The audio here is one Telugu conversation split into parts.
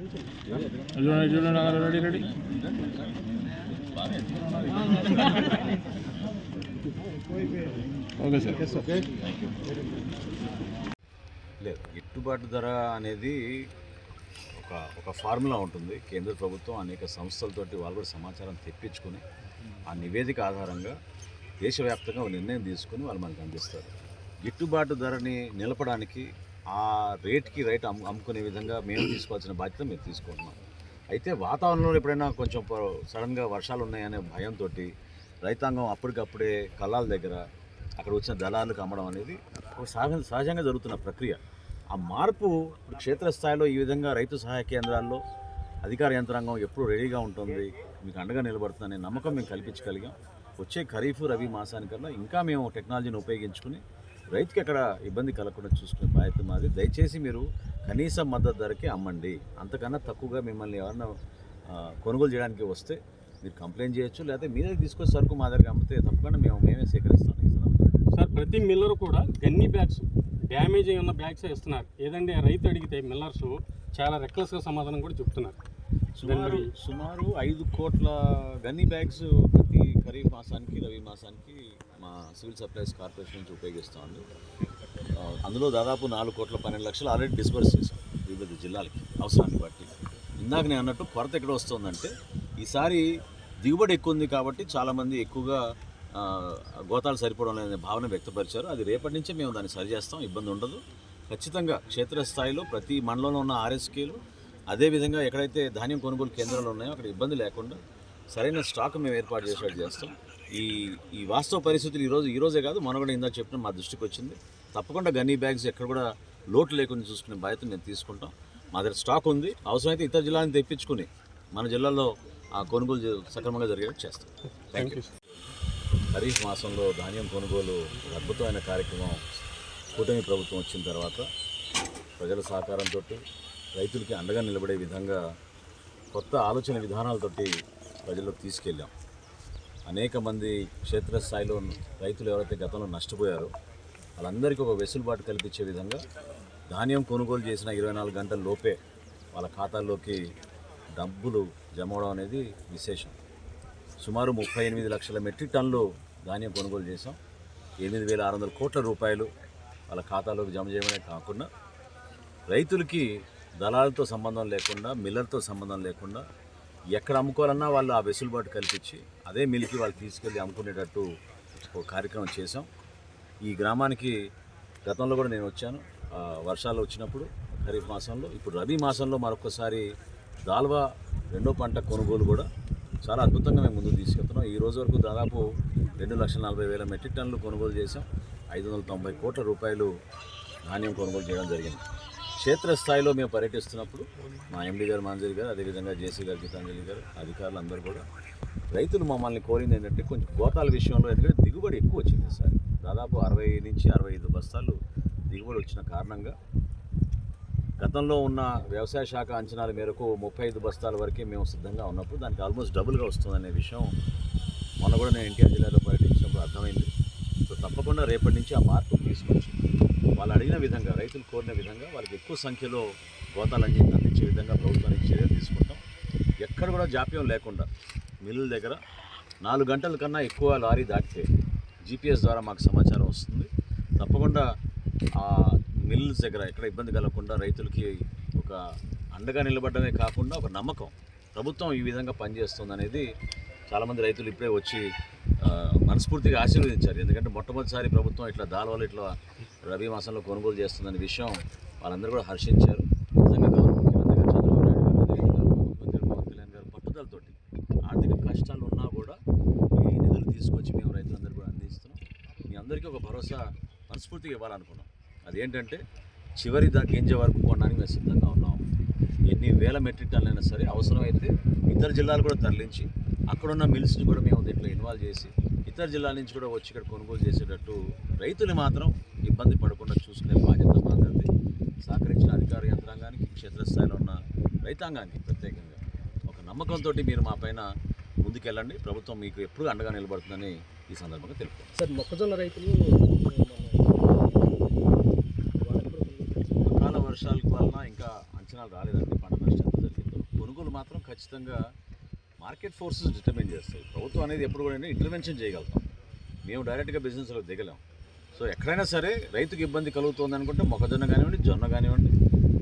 చూడండి చూడండి రెడీ రెడీ ఓకే సార్ లేదు గిట్టుబాటు ధర అనేది ఒక ఒక ఫార్ములా ఉంటుంది. కేంద్ర ప్రభుత్వం అనేక సంస్థలతోటి వాళ్ళు కూడా సమాచారం తెప్పించుకొని ఆ నివేదిక ఆధారంగా దేశవ్యాప్తంగా ఒక నిర్ణయం తీసుకొని వాళ్ళు మనకు అందిస్తారు. గిట్టుబాటు ధరని నిలపడానికి ఆ రేట్కి రైట్ అమ్ము అమ్ముకునే విధంగా మేము తీసుకోవాల్సిన బాధ్యత మేము తీసుకుంటున్నాం అయితే వాతావరణంలో ఎప్పుడైనా కొంచెం సడన్గా వర్షాలు ఉన్నాయనే భయంతో రైతాంగం అప్పటికప్పుడే కళ్ళాల దగ్గర అక్కడ వచ్చిన దళాలకు అమ్మడం అనేది ఒక సహజ సహజంగా జరుగుతున్న ప్రక్రియ. ఆ మార్పు క్షేత్రస్థాయిలో ఈ విధంగా రైతు సహాయ కేంద్రాల్లో అధికార యంత్రాంగం ఎప్పుడు రెడీగా ఉంటుంది మీకు అండగా నిలబడుతుందనే నమ్మకం మేము కల్పించగలిగాం. వచ్చే ఖరీఫ్ రవి మాసానికల్లా ఇంకా మేము టెక్నాలజీని ఉపయోగించుకుని రైతుకి ఎక్కడ ఇబ్బంది కలగకుండా చూసుకునే బాధ్యత మాది. దయచేసి మీరు కనీస మద్దతు ధరకే అమ్మండి. అంతకన్నా తక్కువగా మిమ్మల్ని ఎవరన్నా కొనుగోలు చేయడానికి వస్తే మీరు కంప్లైంట్ చేయొచ్చు. లేకపోతే మీరే తీసుకొచ్చి సరుకు మా దగ్గర అమ్మితే తప్పకుండా మేము మేమే సేకరిస్తాం. సార్ ప్రతి మిల్లర్ కూడా గన్ని బ్యాగ్స్ డ్యామేజ్ అయి ఉన్న బ్యాగ్స్ ఇస్తున్నారు ఏదంటే రైతు అడిగితే మిల్లర్స్ చాలా రెక్లెస్గా సమాధానం కూడా చెప్తున్నారు. సుమారు సుమారు ఐదు కోట్ల గన్నీ బ్యాగ్స్ ప్రతి ఖరీఫ్ మాసానికి రవి మాసానికి మా సివిల్ సప్లైస్ కార్పొరేషన్ నుంచి ఉపయోగిస్తామండి. అందులో దాదాపు నాలుగు కోట్ల పన్నెండు లక్షలు ఆల్రెడీ డిస్బర్స్ చేశాం వివిధ జిల్లాలకి అవసరాన్ని బట్టి. ఇందాక నేను అన్నట్టు కొరత ఎక్కడ వస్తుందంటే ఈసారి దిగుబడి ఎక్కువ ఉంది కాబట్టి చాలామంది ఎక్కువగా గోతాలు సరిపోవడం లేదనే భావన వ్యక్తపరిచారు. అది రేపటి నుంచే మేము దాన్ని సరిచేస్తాం ఇబ్బంది ఉండదు. ఖచ్చితంగా క్షేత్రస్థాయిలో ప్రతి మండలంలో ఉన్న ఆర్ఎస్కేలు అదేవిధంగా ఎక్కడైతే ధాన్యం కొనుగోలు కేంద్రాలు ఉన్నాయో అక్కడ ఇబ్బంది లేకుండా సరైన స్టాక్ మేము ఏర్పాటు చేసేట్టు చేస్తాం. ఈ ఈ వాస్తవ పరిస్థితులు ఈరోజు ఈ రోజే కాదు మనం కూడా ఇందాక చెప్పిన మా దృష్టికి వచ్చింది. తప్పకుండా గన్నీ బ్యాగ్స్ ఎక్కడ కూడా లోటు లేకుండా చూసుకునే బాధ్యత మేము తీసుకుంటాం. మా దగ్గర స్టాక్ ఉంది. అవసరమైతే ఇతర జిల్లాలను తెప్పించుకుని మన జిల్లాలో ఆ కొనుగోలు సక్రమంగా జరిగేట్టు చేస్తాం. థ్యాంక్ యూ ఖరీఫ్ మాసంలో ధాన్యం కొనుగోలు అద్భుతమైన కార్యక్రమం కూటమి ప్రభుత్వం వచ్చిన తర్వాత ప్రజల సహకారంతో రైతులకి అండగా నిలబడే విధంగా కొత్త ఆలోచన విధానాలతోటి ప్రజల్లోకి తీసుకెళ్ళాం. అనేక మంది క్షేత్రస్థాయిలో రైతులు ఎవరైతే గతంలో నష్టపోయారో వాళ్ళందరికీ ఒక వెసులుబాటు కల్పించే విధంగా ధాన్యం కొనుగోలు చేసిన ఇరవై నాలుగు గంటల లోపే వాళ్ళ ఖాతాల్లోకి డబ్బులు జమ అవడం అనేది విశేషం. సుమారు ముప్పై ఎనిమిది లక్షల మెట్రిక్ టన్నులు ధాన్యం కొనుగోలు చేసాం ఎనిమిది వేల ఆరు వందల కోట్ల రూపాయలు వాళ్ళ ఖాతాలోకి జమ చేయడమే కాకుండా రైతులకి దళాలతో సంబంధం లేకుండా మిల్లర్తో సంబంధం లేకుండా ఎక్కడ అమ్ముకోవాలన్నా వాళ్ళు ఆ వెసులుబాటు కల్పించి అదే మిల్కి వాళ్ళు తీసుకెళ్ళి అమ్ముకునేటట్టు ఒక కార్యక్రమం చేశాం. ఈ గ్రామానికి గతంలో కూడా నేను వచ్చాను. వర్షాలు వచ్చినప్పుడు ఖరీఫ్ మాసంలో ఇప్పుడు రబీ మాసంలో మరొకసారి దాల్వా రెండో పంట కొనుగోలు కూడా చాలా అద్భుతంగా మేము ముందుకు తీసుకెళ్తున్నాం. ఈ రోజు వరకు దాదాపు రెండు లక్షల నలభై వేల మెట్రిక్ టన్నులు కొనుగోలు చేశాం. ఐదు వందల తొంభై కోట్ల రూపాయలు ధాన్యం కొనుగోలు చేయడం జరిగింది. క్షేత్రస్థాయిలో మేము పర్యటిస్తున్నప్పుడు మా ఎండి గారు మాంజరి గారు అదేవిధంగా జేసీ గారు గీతాంజలి గారు అధికారులు అందరూ కూడా రైతులు మమ్మల్ని కోరింది ఏంటంటే కొంచెం గోతాల విషయంలో ఎందుకంటే దిగుబడి ఎక్కువ వచ్చింది సార్. దాదాపు అరవై నుంచి అరవై ఐదు బస్తాలు దిగుబడి వచ్చిన కారణంగా గతంలో ఉన్న వ్యవసాయ శాఖ అంచనాల మేరకు ముప్పై ఐదు బస్తాల వరకే మేము సిద్ధంగా ఉన్నప్పుడు దానికి ఆల్మోస్ట్ డబుల్గా వస్తుందనే విషయం మొన్న కూడా నేను ఎన్టీఆర్ జిల్లాలో పర్యటించినప్పుడు అర్థమైంది. సో తప్పకుండా రేపటి నుంచి ఆ మార్పు తీసుకొచ్చి వాళ్ళు అడిగిన విధంగా రైతులు కోరిన విధంగా వాళ్ళకి ఎక్కువ సంఖ్యలో గోతాలు అందించే విధంగా ప్రభుత్వానికి చర్యలు తీసుకుంటాం. ఎక్కడ కూడా జాప్యం లేకుండా మిల్లుల దగ్గర నాలుగు గంటల కన్నా ఎక్కువ లారీ దాటితే జీపీఎస్ ద్వారా మాకు సమాచారం వస్తుంది. తప్పకుండా ఆ మిల్స్ దగ్గర ఎక్కడ ఇబ్బంది కలగకుండా రైతులకి ఒక అండగా నిలబడమే కాకుండా ఒక నమ్మకం ప్రభుత్వం ఈ విధంగా పనిచేస్తుంది అనేది చాలామంది రైతులు ఇప్పుడే వచ్చి మనస్ఫూర్తిగా ఆశీర్వదించారు. ఎందుకంటే మొట్టమొదటిసారి ప్రభుత్వం ఇట్లా దాల్వాలు ఇట్లా రబీ మాసంలో కొనుగోలు చేస్తుందనే విషయం వాళ్ళందరూ కూడా హర్షించారు నిజంగా గౌరవ ముఖ్యమంత్రి గారు చంద్రబాబు నాయుడు గారు అదేవిధంగా ముఖ్యమంత్రి పవన్ కళ్యాణ్ గారు పట్టుదలతోటి ఆర్థిక కష్టాలు ఉన్నా కూడా ఈ నిధులు తీసుకొచ్చి మేము రైతులందరూ కూడా అందిస్తున్నాం మీ అందరికీ ఒక భరోసా మనస్ఫూర్తిగా ఇవ్వాలనుకున్నాం. అదేంటంటే చివరి దా గింజ వరకు కొనడానికి మేము సిద్ధంగా ఉన్నాం. ఎన్ని వేల మెట్రిక్ టన్నులైనా సరే అవసరమైతే ఇతర జిల్లాలు కూడా తరలించి అక్కడున్న మిల్స్ని కూడా మేము దీంట్లో ఇన్వాల్వ్ చేసి ఇతర జిల్లాల నుంచి కూడా వచ్చి ఇక్కడ కొనుగోలు చేసేటట్టు రైతులు మాత్రం ఇబ్బంది పడకుండా చూసుకునే బాధ్యత మాత్రమే సహకరించిన అధికార యంత్రాంగానికి క్షేత్రస్థాయిలో ఉన్న రైతాంగానికి ప్రత్యేకంగా. ఒక నమ్మకంతో మీరు మా పైన ముందుకెళ్ళండి. ప్రభుత్వం మీకు ఎప్పుడు అండగా నిలబడుతుందని ఈ సందర్భంగా తెలుపుతాం సార్ మొక్కజొన్న రైతులు అకాల వర్షాల వలన ఇంకా అంచనాలు రాలేదండి. పంట నష్టం ఎంత జరిగిందో. కొనుగోలు మాత్రం ఖచ్చితంగా మార్కెట్ ఫోర్సెస్ డిటర్మిన్ చేస్తాయి. ప్రభుత్వం అనేది ఎప్పుడు కూడా ఇంటర్వెన్షన్ చేయగలుగుతాం. మేము డైరెక్ట్గా బిజినెస్లో దిగలేం. సో ఎక్కడైనా సరే రైతుకు ఇబ్బంది కలుగుతుంది అనుకుంటే మొక్కజొన్న కానివ్వండి జొన్న కానివ్వండి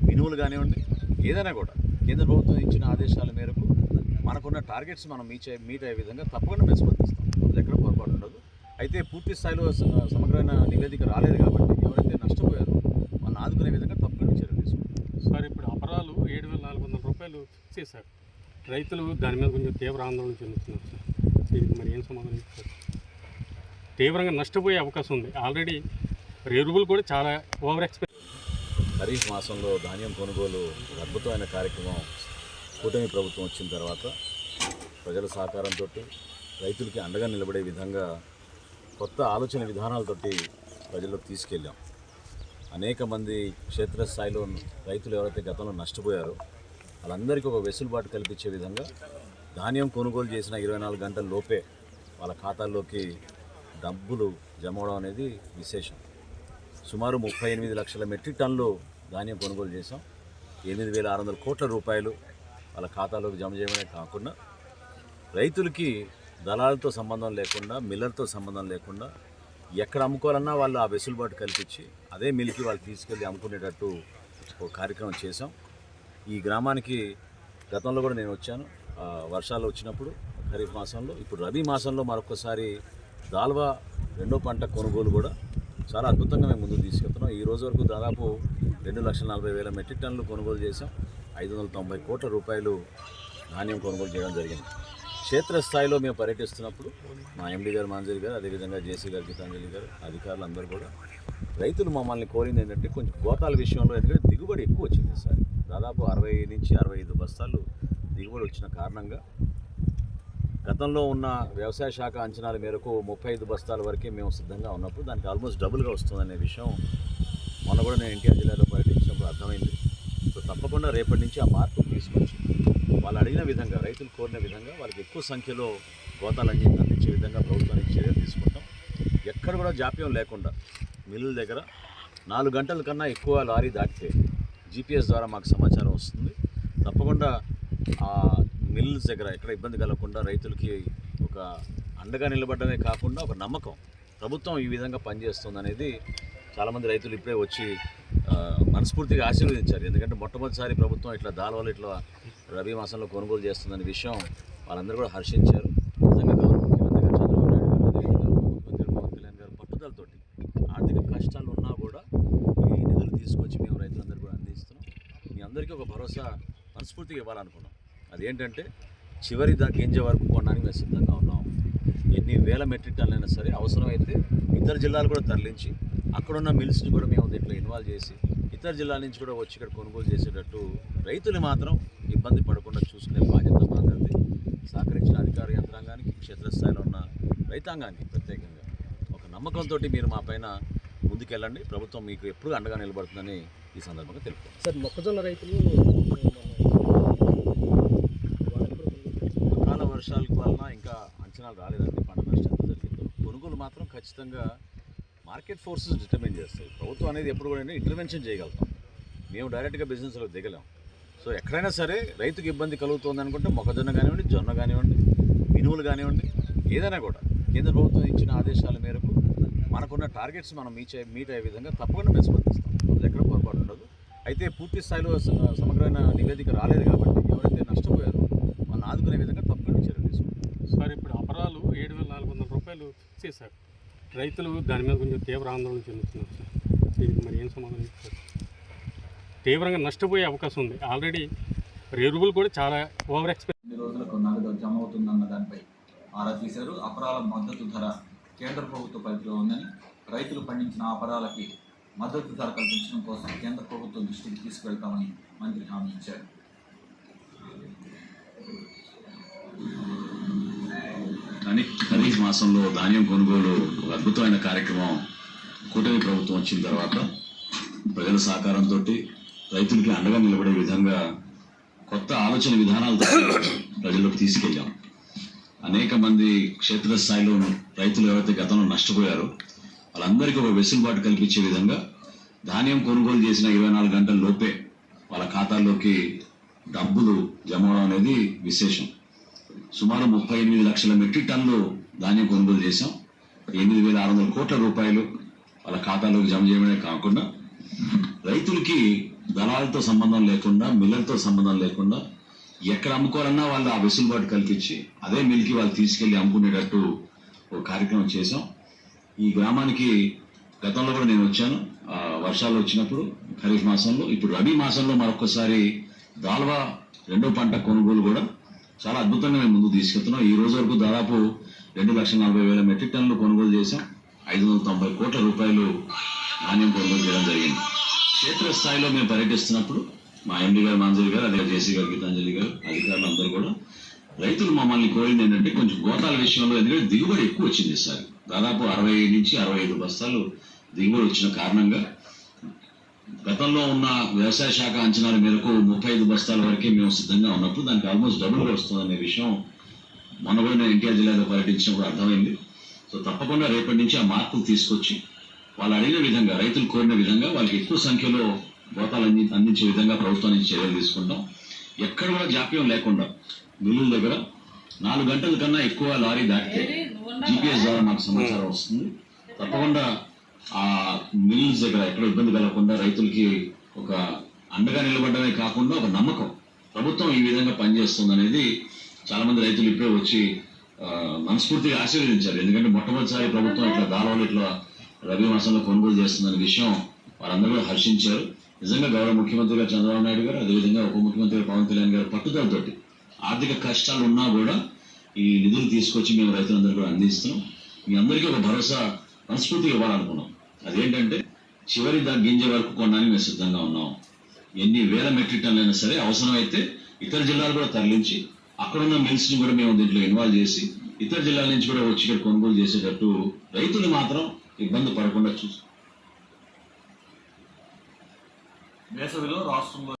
మినువులు కానివ్వండి ఏదైనా కూడా కేంద్ర ప్రభుత్వం ఇచ్చిన ఆదేశాల మేరకు మనకున్న టార్గెట్స్ మనం మీట్ మీట్ అయ్యే విధంగా తప్పకుండా మేము స్పందిస్తాం ఎక్కడ పొరపాటు ఉండదు. అయితే పూర్తి స్థాయిలో సమగ్రమైన నివేదిక రాలేదు కాబట్టి ఎవరైతే నష్టపోయారో వాళ్ళని ఆదుకునే విధంగా తప్పకుండా చర్యలు తీసుకుంటాం సార్ ఇప్పుడు అపరాలు ఏడు వేల నాలుగు వందల రూపాయలు చేశారు. రైతులు దాని మీద కొంచెం తీవ్ర ఆందోళన చెందుతున్నారు సార్. దీనికి మరి ఏం సమాధానం ఇస్తారు తీవ్రంగా నష్టపోయే అవకాశం ఉంది. ఆల్రెడీ ఎరువులు కూడా చాలా ఓవర్ ఎక్స్పెక్ట్ ఖరీఫ్ మాసంలో ధాన్యం కొనుగోలు ఒక అద్భుతమైన కార్యక్రమం కూటమి ప్రభుత్వం వచ్చిన తర్వాత ప్రజల సహకారంతో రైతులకి అండగా నిలబడే విధంగా కొత్త ఆలోచన విధానాలతోటి ప్రజల్లోకి తీసుకెళ్ళాం. అనేక మంది క్షేత్రస్థాయిలో రైతులు ఎవరైతే గతంలో నష్టపోయారో వాళ్ళందరికీ ఒక వెసులుబాటు కల్పించే విధంగా ధాన్యం కొనుగోలు చేసిన ఇరవై నాలుగు గంటల లోపే వాళ్ళ ఖాతాల్లోకి డబ్బులు జమ అవడం అనేది విశేషం. సుమారు ముప్పై ఎనిమిది లక్షల మెట్రిక్ టన్నులు ధాన్యం కొనుగోలు చేసాం ఎనిమిది వేల ఆరు వందల కోట్ల రూపాయలు వాళ్ళ ఖాతాలోకి జమ చేయడమే కాకుండా రైతులకి దళాలతో సంబంధం లేకుండా మిల్లర్తో సంబంధం లేకుండా ఎక్కడ అమ్ముకోవాలన్నా వాళ్ళు ఆ వెసులుబాటు కల్పించి అదే మిల్కి వాళ్ళు తీసుకెళ్ళి అమ్ముకునేటట్టు ఒక కార్యక్రమం చేసాం ఈ గ్రామానికి గతంలో కూడా నేను వచ్చాను. వర్షాలు వచ్చినప్పుడు ఖరీఫ్ మాసంలో ఇప్పుడు రబీ మాసంలో మరొకసారి దాల్వా రెండో పంట కొనుగోలు కూడా చాలా అద్భుతంగా మేము ముందుకు తీసుకెళ్తున్నాం. ఈ రోజు వరకు దాదాపు రెండు లక్షల నలభై వేల మెట్రిక్ టన్నులు కొనుగోలు చేసాం ఐదు వందల తొంభై కోట్ల రూపాయలు ధాన్యం కొనుగోలు చేయడం జరిగింది. క్షేత్రస్థాయిలో మేము పర్యటిస్తున్నప్పుడు మా ఎండి గారు మాంజరి గారు అదేవిధంగా జేసీ గారు గీతాంజలి గారు అధికారులు అందరూ కూడా రైతులు మమ్మల్ని కోరింది ఏంటంటే కొంచెం గోతాల విషయంలో ఎందుకంటే దిగుబడి ఎక్కువ వచ్చింది సార్. దాదాపు అరవై నుంచి అరవై ఐదు బస్తాలు దిగుబడి వచ్చిన కారణంగా గతంలో ఉన్న వ్యవసాయ శాఖ అంచనాల మేరకు ముప్పై ఐదు బస్తాల వరకే మేము సిద్ధంగా ఉన్నప్పుడు దానికి ఆల్మోస్ట్ డబుల్గా వస్తుందనే విషయం మొన్న కూడా నేను ఎన్టీఆర్ జిల్లాలో పర్యటించినప్పుడు అర్థమైంది. సో తప్పకుండా రేపటి నుంచి ఆ మార్పు తీసుకొచ్చి వాళ్ళు అడిగిన విధంగా రైతులు కోరిన విధంగా వాళ్ళకి ఎక్కువ సంఖ్యలో గోతాలు అంది అందించే విధంగా ప్రభుత్వానికి చర్యలు తీసుకుంటాం. ఎక్కడ కూడా జాప్యం లేకుండా మిల్లుల దగ్గర నాలుగు గంటల కన్నా ఎక్కువ లారీ దాటితే జీపీఎస్ ద్వారా మాకు సమాచారం వస్తుంది. తప్పకుండా ఆ మిల్లుల దగ్గర ఎక్కడ ఇబ్బంది కలగకుండా రైతులకి ఒక అండగా నిలబడమే కాకుండా ఒక నమ్మకం ప్రభుత్వం ఈ విధంగా పనిచేస్తుంది అనేది చాలామంది రైతులు ఇప్పుడే వచ్చి మనస్ఫూర్తిగా ఆశీర్వదించారు. ఎందుకంటే మొట్టమొదటిసారి ప్రభుత్వం ఇట్లా దాల్వాలు ఇట్లా రబీ మాసంలో కొనుగోలు చేస్తుందనే విషయం వాళ్ళందరూ కూడా హర్షించారు. నిజంగా గౌరవ ముఖ్యమంత్రి గారు చంద్రబాబు నాయుడు గారు అదేవిధంగా ముఖ్యమంత్రి పవన్ కళ్యాణ్ గారు పట్టుదలతోటి ఆర్థిక కష్టాలు ఉన్నా కూడా ఈ నిధులు తీసుకొచ్చి మేము రైతులందరూ కూడా అందిస్తున్నాం. మీ అందరికీ ఒక భరోసా మనస్ఫూర్తిగా ఇవ్వాలనుకున్నాం. అదేంటంటే చివరి దా గింజ వరకు కొనడానికి మేము సిద్ధంగా ఉన్నాం. ఎన్ని వేల మెట్రిక్ టన్నులైనా సరే అవసరమైతే ఇతర జిల్లాలు కూడా తరలించి అక్కడున్న మిల్స్ని కూడా మేము దీంట్లో ఇన్వాల్వ్ చేసి ఇతర జిల్లాల నుంచి కూడా వచ్చి ఇక్కడ కొనుగోలు చేసేటట్టు రైతులు మాత్రం ఇబ్బంది పడకుండా చూసుకునే బాధ్యత మాత్రమే సహకరించిన అధికార యంత్రాంగానికి క్షేత్రస్థాయిలో ఉన్న రైతాంగానికి ప్రత్యేకంగా ఒక నమ్మకంతో మీరు మా పైన ముందుకెళ్ళండి. ప్రభుత్వం మీకు ఎప్పుడు అండగా నిలబడుతుందని ఈ సందర్భంగా తెలుపుతాం సార్ మొక్కజొన్న రైతులు అకాల వర్షాల వలన ఇంకా అంచనాలు రాలేదండి. పంట నష్టం జరిగిందో. కొనుగోలు మాత్రం ఖచ్చితంగా మార్కెట్ ఫోర్సెస్ డిటర్మిన్ చేస్తాయి. ప్రభుత్వం అనేది ఎప్పుడు కూడా ఇంటర్వెన్షన్ చేయగలుగుతాం. మేము డైరెక్ట్గా బిజినెస్లో దిగలేం. సో ఎక్కడైనా సరే రైతుకు ఇబ్బంది కలుగుతుంది అనుకుంటే మొక్కజొన్న కానివ్వండి జొన్న కానివ్వండి మినువులు కానివ్వండి ఏదైనా కూడా కేంద్ర ప్రభుత్వం ఇచ్చిన ఆదేశాల మేరకు మనకున్న టార్గెట్స్ మనం మీట్ మీట్ అయ్యే విధంగా తప్పకుండా మేము స్పందిస్తాం. ఎక్కడ పొరపాటు ఉండదు. అయితే పూర్తి స్థాయిలో సమగ్రమైన నివేదిక రాలేదు కాబట్టి ఎవరైతే నష్టపోయారో వాళ్ళని ఆదుకునే విధంగా తప్పకుండా చర్యలు తీసుకుంటాం. సార్ ఇప్పుడు అపరాలు ఏడు వేల నాలుగు వందల రూపాయలు చేశారు. రైతులు దాని మీద కొంచెం తీవ్ర ఆందోళన చెందుతున్నారు సార్. దీనికి మరి ఏం సమాధానం ఇస్తారు? తీవ్రంగా నష్టపోయే అవకాశం ఉంది. ఆల్రెడీ ఎరువులు కూడా చాలా ఓవర్ ఎక్స్పెక్ట్ ఎన్ని రోజులకు నగదు జమ అవుతుందన్న దానిపై ఆరా తీశారు. అపరాల మద్దతు ధర కేంద్ర ప్రభుత్వ పరిధిలో ఉందని రైతులు పండించిన అపరాలకి మద్దతు ధర కల్పించడం కోసం కేంద్ర ప్రభుత్వం దృష్టికి తీసుకెళ్తామని మంత్రి హామీ ఇచ్చారు. ఖరీఫ్ మాసంలో ధాన్యం కొనుగోలు ఒక అద్భుతమైన కార్యక్రమం కూటమి ప్రభుత్వం వచ్చిన తర్వాత ప్రజల సహకారంతో రైతులకి అండగా నిలబడే విధంగా కొత్త ఆలోచన విధానాలతో ప్రజల్లోకి తీసుకెళ్ళాం. అనేక మంది క్షేత్రస్థాయిలో రైతులు ఎవరైతే గతంలో నష్టపోయారో వాళ్ళందరికీ ఒక వెసులుబాటు కల్పించే విధంగా ధాన్యం కొనుగోలు చేసిన ఇరవై నాలుగు గంటల లోపే వాళ్ళ ఖాతాల్లోకి డబ్బులు జమ అవడం అనేది విశేషం. సుమారు ముప్పై ఎనిమిది లక్షల మెట్రిక్ టన్నులు ధాన్యం కొనుగోలు చేశాం. ఎనిమిది వేల ఆరు వందల కోట్ల రూపాయలు వాళ్ళ ఖాతాలోకి జమ చేయడమే కాకుండా రైతులకి దళాలతో సంబంధం లేకుండా మిల్లర్తో సంబంధం లేకుండా ఎక్కడ అమ్ముకోవాలన్నా వాళ్ళు ఆ వెసులుబాటు కల్పించి అదే మిల్కి వాళ్ళు తీసుకెళ్ళి అమ్ముకునేటట్టు ఒక కార్యక్రమం చేశాం. ఈ గ్రామానికి గతంలో కూడా నేను వచ్చాను. వర్షాలు వచ్చినప్పుడు ఖరీఫ్ మాసంలో ఇప్పుడు రబీ మాసంలో మరొకసారి దాల్వా రెండో పంట కొనుగోలు కూడా చాలా అద్భుతంగా మేము ముందుకు తీసుకెళ్తున్నాం. ఈ రోజు వరకు దాదాపు రెండు లక్షల నలభై వేల మెట్రిక్ టన్నులు కొనుగోలు చేశాం. ఐదు వందల తొంభై కోట్ల రూపాయలు నాణ్యం కొనుగోలు చేయడం జరిగింది. క్షేత్రస్థాయిలో మేము పర్యటిస్తున్నప్పుడు మా ఎండి గారు మంజరి గారు అదే జేసీ గారు గీతాంజలి గారు అధికారులు అందరూ కూడా రైతులు మమ్మల్ని కోరింది ఏంటంటే కొంచెం గోతాల విషయంలో ఎందుకంటే దిగుబడి ఎక్కువ వచ్చింది ఈసారి దాదాపు అరవై నుంచి అరవై ఐదు బస్తాలు దిగుబడి వచ్చిన కారణంగా గతంలో ఉన్న వ్యవసాయ శాఖ అంచనాల మేరకు ముప్పై ఐదు బస్తాల వరకే మేము సిద్ధంగా ఉన్నప్పుడు దానికి ఆల్మోస్ట్ డబుల్గా వస్తుందనే విషయం మొన్న కూడా నేను ఎన్టీఆర్ జిల్లాలో పర్యటించినప్పుడు అర్థమైంది. సో తప్పకుండా రేపటి నుంచి ఆ మార్పులు తీసుకొచ్చి వాళ్ళు అడిగిన విధంగా రైతులు కోరిన విధంగా వాళ్ళకి ఎక్కువ సంఖ్యలో గోతాలు అంది అందించే విధంగా ప్రభుత్వం నుంచి చర్యలు తీసుకుంటాం. ఎక్కడ కూడా జాప్యం లేకుండా మిల్లుల దగ్గర నాలుగు గంటల కన్నా ఎక్కువ లారీ దాటితే జీపీఎస్ ద్వారా మాకు సమాచారం వస్తుంది. తప్పకుండా ఆ మిల్స్ దగ్గర ఎక్కడ ఇబ్బంది కలగకుండా రైతులకి ఒక అండగా నిలబడమే కాకుండా ఒక నమ్మకం. ప్రభుత్వం ఈ విధంగా పనిచేస్తుంది అనేది చాలా మంది రైతులు ఇప్పుడే వచ్చి మనస్ఫూర్తిగా ఆశీర్వదించారు. ఎందుకంటే మొట్టమొదటిసారి ప్రభుత్వం ఇట్లా దాళాలు ఇట్లా రబీ మాసంలో కొనుగోలు చేస్తున్న విషయం వారందరూ హర్షించారు. నిజంగా గౌరవ ముఖ్యమంత్రి గారు చంద్రబాబు నాయుడు గారు అదేవిధంగా ఉప ముఖ్యమంత్రి గారు పవన్ కళ్యాణ్ గారు పట్టుదలతోటి ఆర్థిక కష్టాలు ఉన్నా కూడా ఈ నిధులు తీసుకొచ్చి మేము రైతులందరూ కూడా అందిస్తున్నాం. మీ అందరికీ ఒక భరోసా మనస్ఫూర్తిగా ఇవ్వాలనుకున్నాం. అదేంటంటే చివరి దా గింజ వరకు కొనడానికి మేము సిద్ధంగా ఉన్నాం. ఎన్ని వేల మెట్రిక్ టన్నులైనా సరే అవసరమైతే ఇతర జిల్లాలు కూడా తరలించి అక్కడున్న ఉన్న మిల్స్ని కూడా మేము దీంట్లో ఇన్వాల్వ్ చేసి ఇతర జిల్లాల నుంచి కూడా వచ్చి ఇక్కడ కొనుగోలు చేసేటట్టు రైతులు మాత్రం ఇబ్బంది పడకుండా చూసుకో. వేసవిలో రాష్ట్రంలో